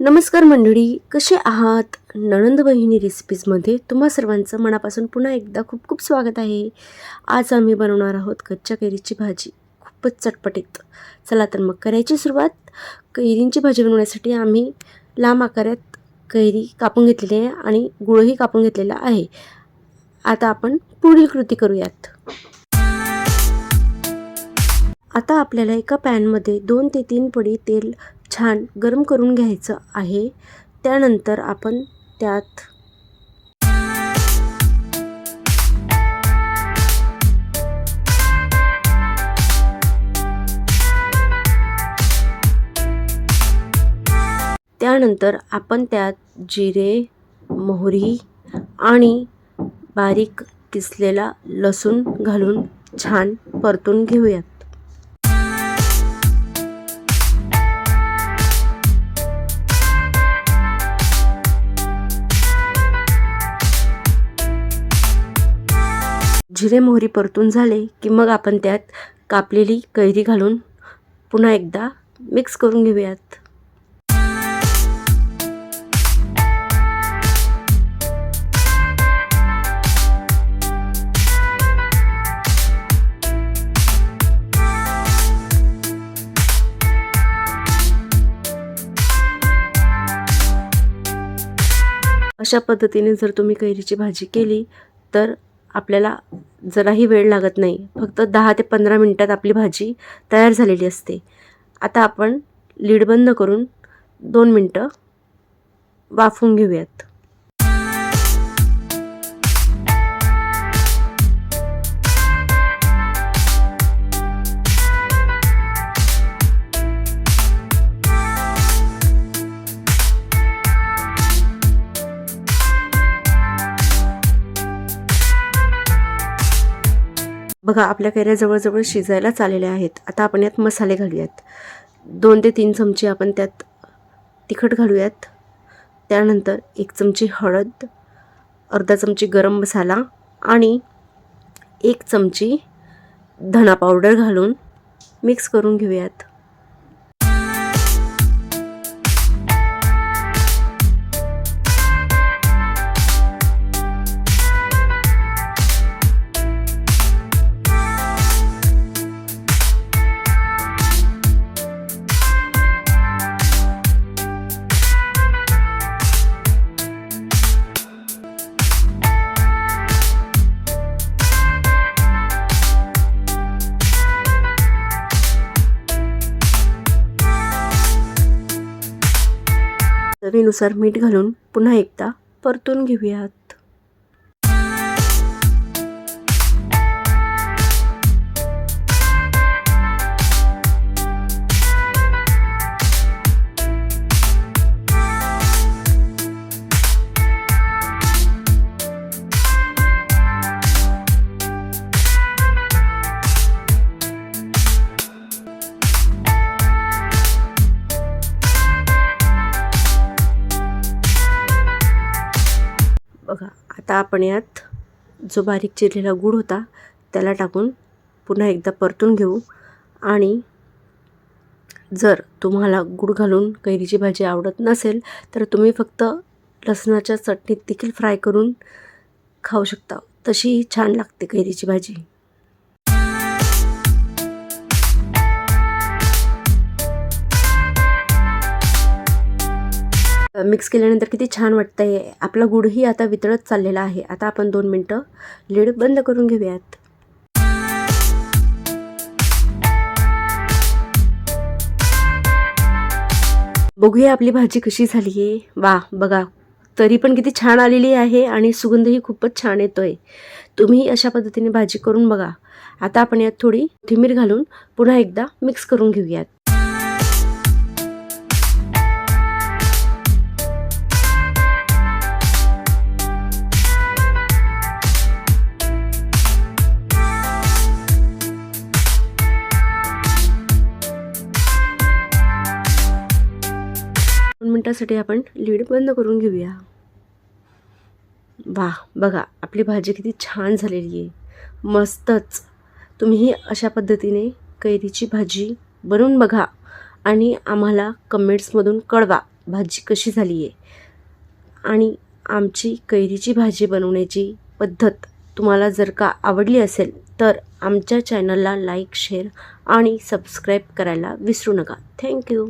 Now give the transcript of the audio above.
नमस्कार मंडळी कसे आहात? नणंद बहिणी रेसिपीजमध्ये तुम्हा सर्वांचं मनापासून पुन्हा एकदा खूप खूप स्वागत आहे. आज आम्ही बनवणार आहोत कच्च्या कैरीची भाजी. खूपच चटपटीत. चला तर मग करायची सुरुवात. कैरींची भाजी बनवण्यासाठी आम्ही लांब आकारात कैरी कापून घेतलेली आहे आणि गुळही कापून घेतलेला आहे. आता आपण पुढील कृती करूयात. आता आपल्याला एका पॅनमध्ये दोन ते तीन पडी तेल छान गरम करून घ्यायचं आहे. त्यानंतर आपण त्यात त्यानंतर आपण त्यात जिरे मोहरी आणि बारीक किसलेला लसूण घालून छान परतून घेऊयात. जिरे मोहरी परतून झाले की मग आपण त्यात कापलेली कैरी घालून पुन्हा एकदा मिक्स करून घेऊयात. अशा पद्धतीने जर तुम्ही कैरीची भाजी केली तर आपल्याला जराही वेळ लागत नाही. फक्त दहा ते पंधरा मिनटात आपली भाजी तयार झालेली असते. आता आपण लीड बंद करून दोन मिनटं वाफवून घेऊयात. बघा आपल्या कैऱ्या जवळजवळ शिजायलाच आलेल्या आहेत. आता आपण यात मसाले घालूयात. दोन ते तीन चमचे आपण त्यात तिखट घालूयात. त्यानंतर एक चमची हळद अर्धा चमची गरम मसाला आणि एक चमची धणा पावडर घालून मिक्स करून घेऊयात. चवीनुसार मीठ घालून पुन्हा एकदा परतून घेऊयात. आता आपण यात जो बारीक चिरलेला गूळ होता त्याला टाकून पुन्हा एकदा परतून घेऊ. आणि जर तुम्हाला गूळ घालून कैरीची भाजी आवडत नसेल तर तुम्ही फक्त लसणाच्या चटणीत देखील फ्राय करून खाऊ शकता. तशी छान लागते कैरीची भाजी. मिक्स केल्यानंतर किती छान वाटतं आहे आपला गुडही आता वितळत चाललेला आहे. आता आपण दोन मिनटं लीड बंद करून घेऊयात. बघूया आपली भाजी कशी झाली आहे वा बघा. तरी पण किती छान आलेली आहे आणि सुगंधही खूपच छान येतोय. तुम्ही अशा पद्धतीने भाजी करून बघा. आता आपण यात थोडी कोथिंबीर घालून पुन्हा एकदा मिक्स करून घेऊयात. मिनटासाठी आपण लीड बंद करून घेऊया. वा बघा आपली भाजी किती छान झालेली आहे. मस्तच. तुम्हीही अशा पद्धतीने कैरीची भाजी बनवून बघा आणि आम्हाला कमेंट्समधून कळवा भाजी कशी झाली आहे. आणि आमची कैरीची भाजी बनवण्याची पद्धत तुम्हाला जर का आवडली असेल तर आमच्या चॅनलला लाईक शेअर आणि सबस्क्राईब करायला विसरू नका. थँक्यू.